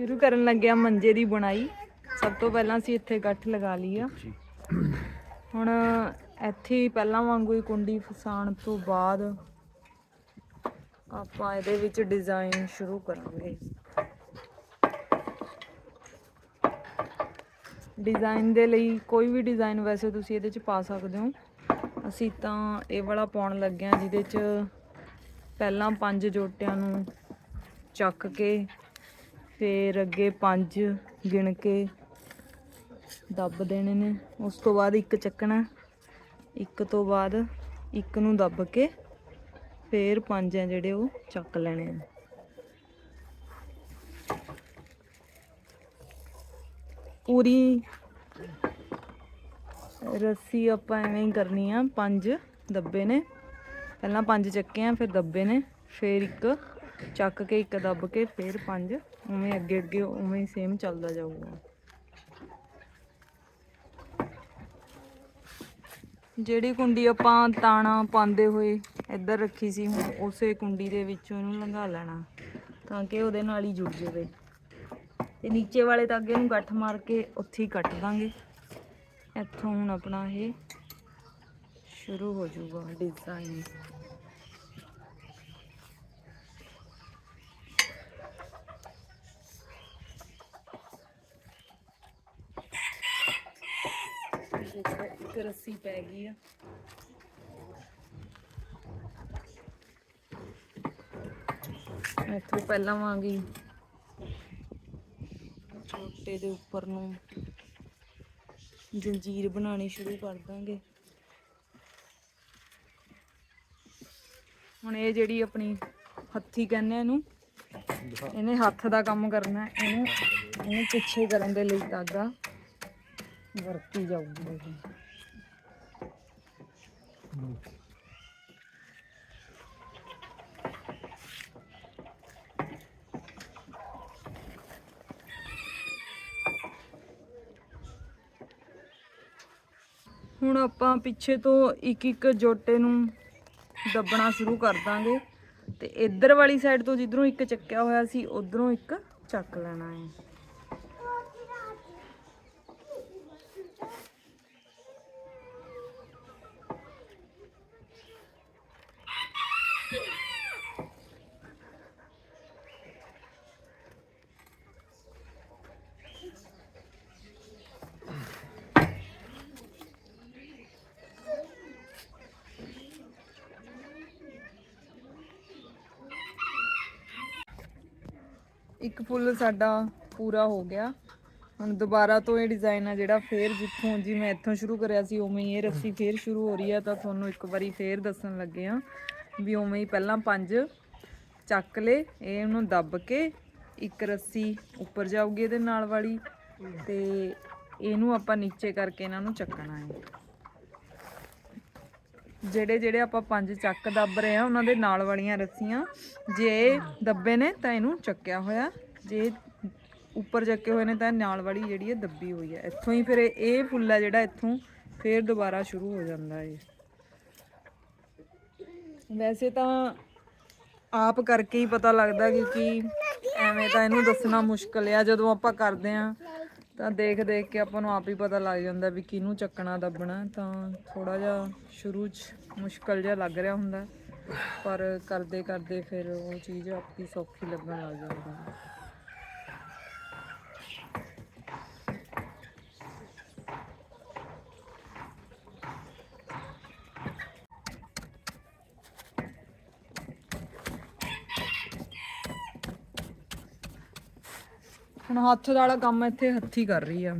ਸ਼ੁਰੂ ਕਰਨ ਲੱਗਿਆ ਮੰਜੇ ਦੀ ਬੁਣਾਈ। ਸਭ ਤੋਂ ਪਹਿਲਾਂ ਅਸੀਂ ਇੱਥੇ ਗੱਠ ਲਗਾ ਲਈ ਆ। ਹੁਣ ਇੱਥੇ ਪਹਿਲਾਂ ਵਾਂਗੂ ਹੀ ਕੁੰਡੀ ਫਸਾਉਣ ਤੋਂ ਬਾਅਦ ਆਪਾਂ ਇਹਦੇ ਵਿੱਚ ਡਿਜ਼ਾਈਨ ਸ਼ੁਰੂ ਕਰਾਂਗੇ। ਡਿਜ਼ਾਈਨ ਦੇ ਲਈ ਕੋਈ ਵੀ ਡਿਜ਼ਾਈਨ ਵੈਸੇ ਤੁਸੀਂ ਇਹਦੇ ਚ ਪਾ ਸਕਦੇ ਹੋ। ਅਸੀਂ ਤਾਂ ਇਹ ਵਾਲਾ ਪਾਉਣ ਲੱਗੇ ਹਾਂ ਜਿਹਦੇ ਚ ਪਹਿਲਾਂ ਪੰਜ ਜੋਟਿਆਂ ਨੂੰ ਚੱਕ ਕੇ ਫਿਰ ਅੱਗੇ ਪੰਜ ਗਿਣ ਕੇ ਦੱਬ ਦੇਣੇ ਨੇ। ਉਸ ਤੋਂ ਬਾਅਦ ਇੱਕ ਚੱਕਣਾ। ਇੱਕ ਤੋਂ ਬਾਅਦ ਇੱਕ ਨੂੰ ਦੱਬ ਕੇ ਫਿਰ ਪੰਜ ਆ ਜਿਹੜੇ ਉਹ ਚੱਕ ਲੈਣੇ ਨੇ। ਪੂਰੀ ਰੱਸੀ ਆਪਾਂ ਐਵੇਂ ਹੀ ਕਰਨੀ ਆ। ਪੰਜ ਦੱਬੇ ਨੇ। ਪਹਿਲਾਂ ਪੰਜ ਚੱਕੇ ਆ, ਫਿਰ ਦੱਬੇ ਨੇ। ਫਿਰ ਇੱਕ ਚੱਕ ਕੇ ਇੱਕ ਦੱਬ ਕੇ ਫਿਰ ਪੰਜ, ਉਵੇਂ ਅੱਗੇ ਅੱਗੇ ਉਵੇਂ ਹੀ ਸੇਮ ਚੱਲਦਾ ਜਾਊਗਾ। ਜਿਹੜੀ ਕੁੰਡੀ ਆਪਾਂ ਤਾਣਾ ਪਾਉਂਦੇ ਹੋਏ ਇੱਧਰ ਰੱਖੀ ਸੀ, ਹੁਣ ਉਸੇ ਕੁੰਡੀ ਦੇ ਵਿੱਚੋਂ ਇਹਨੂੰ ਲੰਘਾ ਲੈਣਾ, ਤਾਂ ਕਿ ਉਹਦੇ ਨਾਲ ਹੀ ਜੁੜ ਜਾਵੇ। ਤੇ ਨੀਚੇ ਵਾਲੇ ਤਾਗੇ ਨੂੰ ਗੱਠ ਮਾਰ ਕੇ ਉੱਥੇ ਹੀ ਕੱਟ ਦਾਂਗੇ। ਇੱਥੋਂ ਹੁਣ ਆਪਣਾ ਇਹ ਸ਼ੁਰੂ ਹੋ ਜਾਊਗਾ ਡਿਜ਼ਾਈਨ ਇੱਕ ਰੱਸੀ ਪੈ ਗਈ ਆ। ਇੱਥੋਂ ਪਹਿਲਾਂ ਵਾਂਗੀ। ਛੋਟੇ ਦੇ ਉੱਪਰ ਨੂੰ ਜੰਜੀਰ ਬਣਾਉਣੀ ਸ਼ੁਰੂ ਕਰ ਦਾਂਗੇ। ਹੁਣ ਇਹ ਜਿਹੜੀ ਆਪਣੀ ਹੱਥੀ ਕਹਿੰਦੇ ਇਹਨੂੰ, ਇਹਨੇ ਹੱਥ ਦਾ ਕੰਮ ਕਰਨਾ, ਇਹਨੂੰ ਇਹਨੂੰ ਪਿੱਛੇ ਕਰਨ ਦੇ ਲਈ ਧਾਗਾ ਵਰਤੀ ਜਾਊਗੀ ਇਹ ਹੁਣ ਆਪਾਂ ਪਿੱਛੇ ਤੋਂ ਇੱਕ ਇੱਕ ਜੋਟੇ ਨੂੰ ਦੱਬਣਾ ਸ਼ੁਰੂ ਕਰ ਦਾਂਗੇ ਤੇ ਇੱਧਰ ਵਾਲੀ ਸਾਈਡ ਤੋਂ ਜਿੱਧਰੋਂ ਇੱਕ ਚੱਕਿਆ ਹੋਇਆ ਸੀ, ਉਧਰੋਂ ਇੱਕ ਚੱਕ ਲੈਣਾ ਹੈ। ਇੱਕ ਫੁੱਲ ਸਾਡਾ ਪੂਰਾ ਹੋ ਗਿਆ। ਹੁਣ ਦੁਬਾਰਾ ਤੋਂ ਇਹ ਡਿਜ਼ਾਈਨ ਆ ਜਿਹੜਾ ਫੇਰ ਜਿੱਥੋਂ ਜੀ ਮੈਂ ਇੱਥੋਂ ਸ਼ੁਰੂ ਕਰਿਆ ਸੀ, ਉਵੇਂ ਹੀ ਇਹ ਰੱਸੀ ਫੇਰ ਸ਼ੁਰੂ ਹੋ ਰਹੀ ਆ, ਤਾਂ ਤੁਹਾਨੂੰ ਇੱਕ ਵਾਰੀ ਫੇਰ ਦੱਸਣ ਲੱਗੇ ਆ ਵੀ ਉਵੇਂ ਹੀ ਪਹਿਲਾਂ ਪੰਜ ਚੱਕ ਲੇ ਇਹ ਉਹਨੂੰ ਦੱਬ ਕੇ ਇੱਕ ਰੱਸੀ ਉੱਪਰ ਜਾਊਗੀ ਇਹਦੇ ਨਾਲ ਵਾਲੀ ਤੇ ਇਹਨੂੰ ਆਪਾਂ ਨੀਚੇ ਕਰਕੇ ਇਹਨਾਂ ਨੂੰ ਚੱਕਣਾ ਹੈ। ਜਿਹੜੇ ਜਿਹੜੇ ਆਪਾਂ ਪੰਜ ਚੱਕ ਦੱਬ ਰਹੇ ਆ ਉਹਨਾਂ ਦੇ ਨਾਲ ਵਾਲੀਆਂ ਰੱਸੀਆਂ, ਜੇ ਇਹ ਦੱਬੇ ਨੇ ਤਾਂ ਇਹਨੂੰ ਚੱਕਿਆ ਹੋਇਆ, ਜੇ ਉੱਪਰ ਚੱਕੇ ਹੋਏ ਨੇ ਤਾਂ ਨਾਲ ਵਾਲੀ ਜਿਹੜੀ ਹੈ ਦੱਬੀ ਹੋਈ ਹੈ। ਇੱਥੋਂ ਹੀ ਫਿਰ ਇਹ- ਫੁੱਲ ਹੈ ਜਿਹੜਾ ਇੱਥੋਂ ਫਿਰ ਦੁਬਾਰਾ ਸ਼ੁਰੂ ਹੋ ਜਾਂਦਾ ਹੈ। ਵੈਸੇ ਤਾਂ ਆਪ ਕਰਕੇ ਹੀ ਪਤਾ ਲੱਗਦਾ ਕਿਉਂਕਿ ਐਵੇਂ ਤਾਂ ਇਹਨੂੰ ਦੱਸਣਾ ਮੁਸ਼ਕਲ ਆ, ਜਦੋਂ ਆਪਾਂ ਕਰਦੇ ਆ ਤਾਂ ਦੇਖ ਦੇਖ ਕੇ ਆਪਾਂ ਨੂੰ ਆਪ ਹੀ ਪਤਾ ਲੱਗ ਜਾਂਦਾ ਵੀ ਕਿਹਨੂੰ ਚੱਕਣਾ, ਦੱਬਣਾ, ਤਾਂ ਥੋੜਾ ਜਿਹਾ ਸ਼ੁਰੂ 'ਚ ਮੁਸ਼ਕਲ ਜਿਹਾ ਲੱਗ ਰਿਹਾ ਹੁੰਦਾ। ਪਰ ਕਰਦੇ ਕਰਦੇ ਫਿਰ ਉਹ ਚੀਜ਼ ਆਪੀ ਸੌਖੀ ਲੱਗਣ ਲੱਗ ਜਾਂਦੀ ਹੈ। ਹੁਣ ਹੱਥ ਵਾਲਾ ਕੰਮ ਇੱਥੇ ਹੱਥੀ ਕਰ ਰਹੀ ਆ।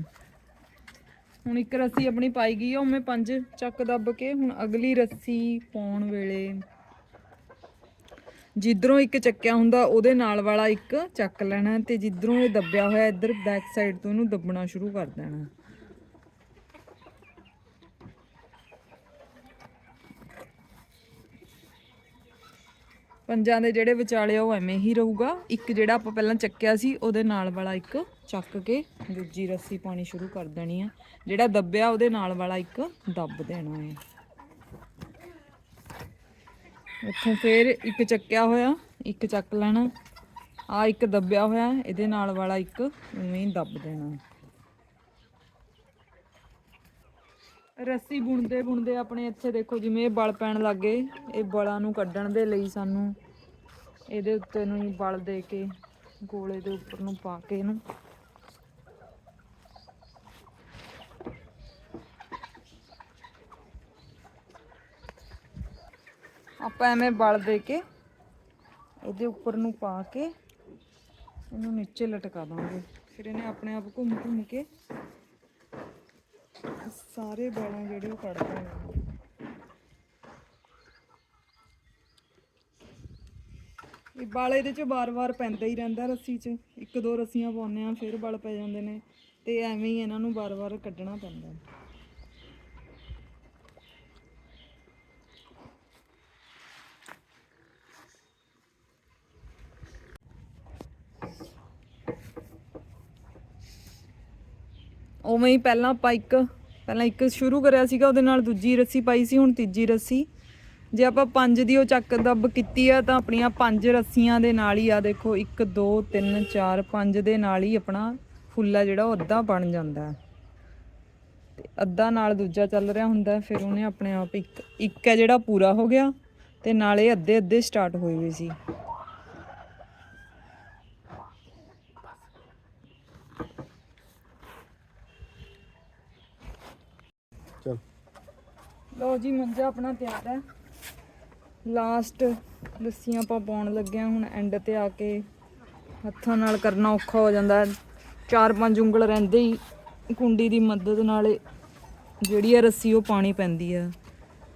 ਹੁਣ ਇੱਕ ਰੱਸੀ ਆਪਣੀ ਪਾਈ ਗਈ ਆ ਉਵੇਂ ਪੰਜ ਚੱਕ ਦੱਬ ਕੇ ਹੁਣ ਅਗਲੀ ਰੱਸੀ ਪਾਉਣ ਵੇਲੇ ਜਿੱਧਰੋਂ ਇੱਕ ਚੱਕਿਆ ਹੁੰਦਾ, ਉਹਦੇ ਨਾਲ ਵਾਲਾ ਇੱਕ ਚੱਕ ਲੈਣਾ ਤੇ ਜਿੱਧਰੋਂ ਇਹ ਦੱਬਿਆ ਹੋਇਆ, ਇੱਧਰ ਬੈਕ ਸਾਈਡ ਤੋਂ ਇਹਨੂੰ ਦੱਬਣਾ ਸ਼ੁਰੂ ਕਰ ਦੇਣਾ। ਪੰਜਾਂ ਦੇ ਜਿਹੜੇ ਵਿਚਾਲੇ ਆ, ਉਹ ਐਵੇਂ ਹੀ ਰਹੂਗਾ। ਇੱਕ ਜਿਹੜਾ ਆਪਾਂ ਪਹਿਲਾਂ ਚੱਕਿਆ ਸੀ, ਉਹਦੇ ਨਾਲ ਵਾਲਾ ਇੱਕ ਚੱਕ ਕੇ ਦੂਜੀ ਰੱਸੀ ਪਾਣੀ ਸ਼ੁਰੂ ਕਰ ਦੇਣੀ ਆ। ਜਿਹੜਾ ਦੱਬਿਆ, ਉਹਦੇ ਨਾਲ ਵਾਲਾ ਇੱਕ ਦੱਬ ਦੇਣਾ ਹੈ ਉੱਥੋਂ ਫੇਰ ਇੱਕ ਚੱਕਿਆ ਹੋਇਆ, ਇੱਕ ਚੱਕ ਲੈਣਾ। ਆ ਇੱਕ ਦੱਬਿਆ ਹੋਇਆ, ਇਹਦੇ ਨਾਲ ਵਾਲਾ ਇੱਕ ਉਵੇਂ ਹੀ ਦੱਬ ਦੇਣਾ। ਰੱਸੀ ਬੁਣਦੇ ਬੁਣਦੇ ਆਪਣੇ ਇੱਥੇ ਦੇਖੋ ਜਿਵੇਂ ਇਹ ਬਲ ਪੈਣ ਲੱਗ ਗਏ, ਇਹ ਬਲਾਂ ਨੂੰ ਕੱਢਣ ਦੇ ਲਈ ਸਾਨੂੰ ਇਹਦੇ ਉੱਤੇ ਨੂੰ ਹੀ ਬਲ ਦੇ ਕੇ ਗੋਲੇ ਦੇ ਉੱਪਰ ਨੂੰ ਪਾ ਕੇ ਇਹਨੂੰ। ਆਪਾਂ ਐਵੇਂ ਬਲ ਦੇ ਕੇ ਇਹਦੇ ਉੱਪਰ ਨੂੰ ਪਾ ਕੇ ਇਹਨੂੰ ਨੀਚੇ ਲਟਕਾ ਦਾਂਗੇ। ਫਿਰ ਇਹਨੇ ਆਪਣੇ ਆਪ ਘੁੰਮ ਘੁੰਮ ਕੇ ਸਾਰੇ ਬਾਲਾਂ ਜਿਹੜੇ ਉਹ ਕੱਢ ਦੇਣੇ ਇਹ ਬਾਲ ਇਹਦੇ ਚ ਬਾਰ ਵਾਰ ਪੈਂਦਾ ਹੀ ਰਹਿੰਦਾ ਰੱਸੀ 'ਚ। ਇੱਕ ਦੋ ਰੱਸੀਆਂ ਪਾਉਂਦੇ ਆ ਫਿਰ ਬਲ ਪੈ ਜਾਂਦੇ ਨੇ। ਤੇ ਐਵੇਂ ਹੀ ਇਹਨਾਂ ਨੂੰ ਬਾਰ ਵਾਰ ਕੱਢਣਾ ਪੈਂਦਾ। ਉਵੇਂ ਹੀ ਪਹਿਲਾਂ ਆਪਾਂ ਇੱਕ, ਪਹਿਲਾਂ ਇੱਕ ਸ਼ੁਰੂ ਕਰਿਆ ਸੀਗਾ, ਉਹਦੇ ਨਾਲ ਦੂਜੀ ਰੱਸੀ ਪਾਈ ਸੀ, ਹੁਣ ਤੀਜੀ ਰੱਸੀ। ਜੇ ਆਪਾਂ ਪੰਜ ਦੀ ਉਹ ਚੱਕ ਦੱਬ ਕੀਤੀ ਆ, ਤਾਂ ਆਪਣੀਆਂ ਪੰਜ ਰੱਸੀਆਂ ਦੇ ਨਾਲ ਹੀ ਆ, ਦੇਖੋ 1 2 3 4 5 ਦੇ ਨਾਲ ਹੀ ਆਪਣਾ ਫੁੱਲ ਫੁੱਲਾ ਜਿਹੜਾ, ਉਹ ਅੱਧਾ ਬਣ ਜਾਂਦਾ ਹੈ। ਤੇ ਅੱਧਾ ਨਾਲ ਦੂਜਾ ਚੱਲ ਰਿਹਾ ਹੁੰਦਾ ਫਿਰ ਉਹਨੇ ਆਪਣੇ ਆਪ ਇੱਕ ਇੱਕ ਹੈ ਜਿਹੜਾ ਪੂਰਾ ਹੋ ਗਿਆ, ਤੇ ਨਾਲੇ ਅੱਧੇ ਅੱਧੇ ਸਟਾਰਟ ਹੋਏ ਹੋਏ ਸੀ। ਲਓ ਜੀ, ਮੰਜਾ ਆਪਣਾ ਤਿਆਰ ਹੈ। ਲਾਸਟ ਲੱਸੀਆਂ ਆਪਾਂ ਪਾਉਣ ਲੱਗੇ ਹੁਣ ਐਂਡ ਤੇ ਆ ਕੇ ਹੱਥਾਂ ਨਾਲ ਕਰਨਾ ਔਖਾ ਹੋ ਜਾਂਦਾ ਚਾਰ ਪੰਜ ਉਂਗਲ ਰਹਿੰਦੇ ਹੀ, ਕੁੰਡੀ ਦੀ ਮਦਦ ਨਾਲ ਜਿਹੜੀ ਆ ਰੱਸੀ ਉਹ ਪਾਣੀ ਪੈਂਦੀ ਆ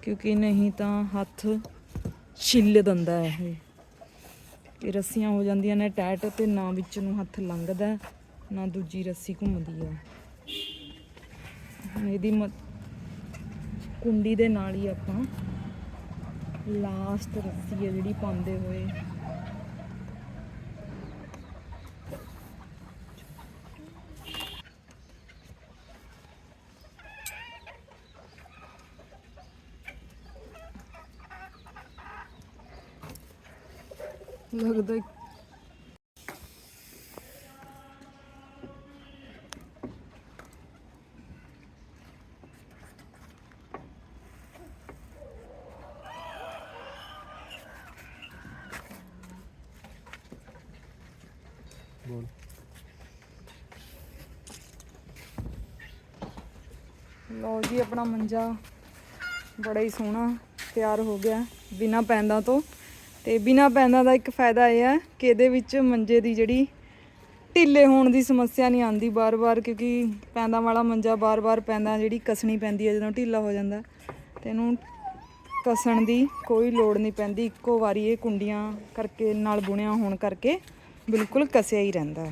ਕਿਉਂਕਿ ਨਹੀਂ ਤਾਂ ਹੱਥ ਛਿੱਲ ਦਿੰਦਾ ਹੈ ਇਹ। ਇਹ ਰੱਸੀਆਂ ਹੋ ਜਾਂਦੀਆਂ ਨੇ ਟੈਟ ਤੇ, ਨਾ ਵਿੱਚ ਨੂੰ ਹੱਥ ਲੰਘਦਾ ਨਾ ਦੂਜੀ ਰੱਸੀ ਘੁੰਮਦੀ ਆ ਇਹਦੀ ਮ- ਕੁੰਡੀ ਦੇ ਨਾਲ ਹੀ ਆਪਾਂ ਲਾਸਟ ਰੱਸੀ ਹੈ ਜਿਹੜੀ ਪਾਉਂਦੇ ਹੋਏ। ਲੱਗਦਾ ਬੋਲ ਲਓ ਜੀ, ਆਪਣਾ ਮੰਜਾ ਬੜਾ ਹੀ ਸੋਹਣਾ ਤਿਆਰ ਹੋ ਗਿਆ ਬਿਨਾ ਪੈਂਦਾ ਤੋਂ। ਤੇ ਬਿਨਾ ਪੈਂਦਾ ਦਾ ਇੱਕ ਫਾਇਦਾ ਇਹ ਹੈ ਕਿ ਇਹਦੇ ਵਿੱਚ ਮੰਜੇ ਦੀ ਜਿਹੜੀ ਢਿੱਲੇ ਹੋਣ ਦੀ ਸਮੱਸਿਆ ਨਹੀਂ ਆਉਂਦੀ ਬਾਰ-ਬਾਰ, ਕਿਉਂਕਿ ਪੈਂਦਾ ਵਾਲਾ ਮੰਜਾ ਬਾਰ-ਬਾਰ ਪੈਂਦਾ, ਜਿਹੜੀ ਕਸਣੀ ਪੈਂਦੀ ਹੈ, ਜਦੋਂ ਢਿੱਲਾ ਹੋ ਜਾਂਦਾ, ਤੇ ਇਹਨੂੰ ਕਸਣ ਦੀ ਕੋਈ ਲੋੜ ਨਹੀਂ ਪੈਂਦੀ। ਇੱਕੋ ਵਾਰੀ ਇਹ ਕੁੰਡੀਆਂ ਕਰਕੇ, ਨਾਲ ਬੁਣਿਆ ਹੋਣ ਕਰਕੇ ਬਿਲਕੁਲ ਕਸਿਆ ਹੀ ਰਹਿੰਦਾ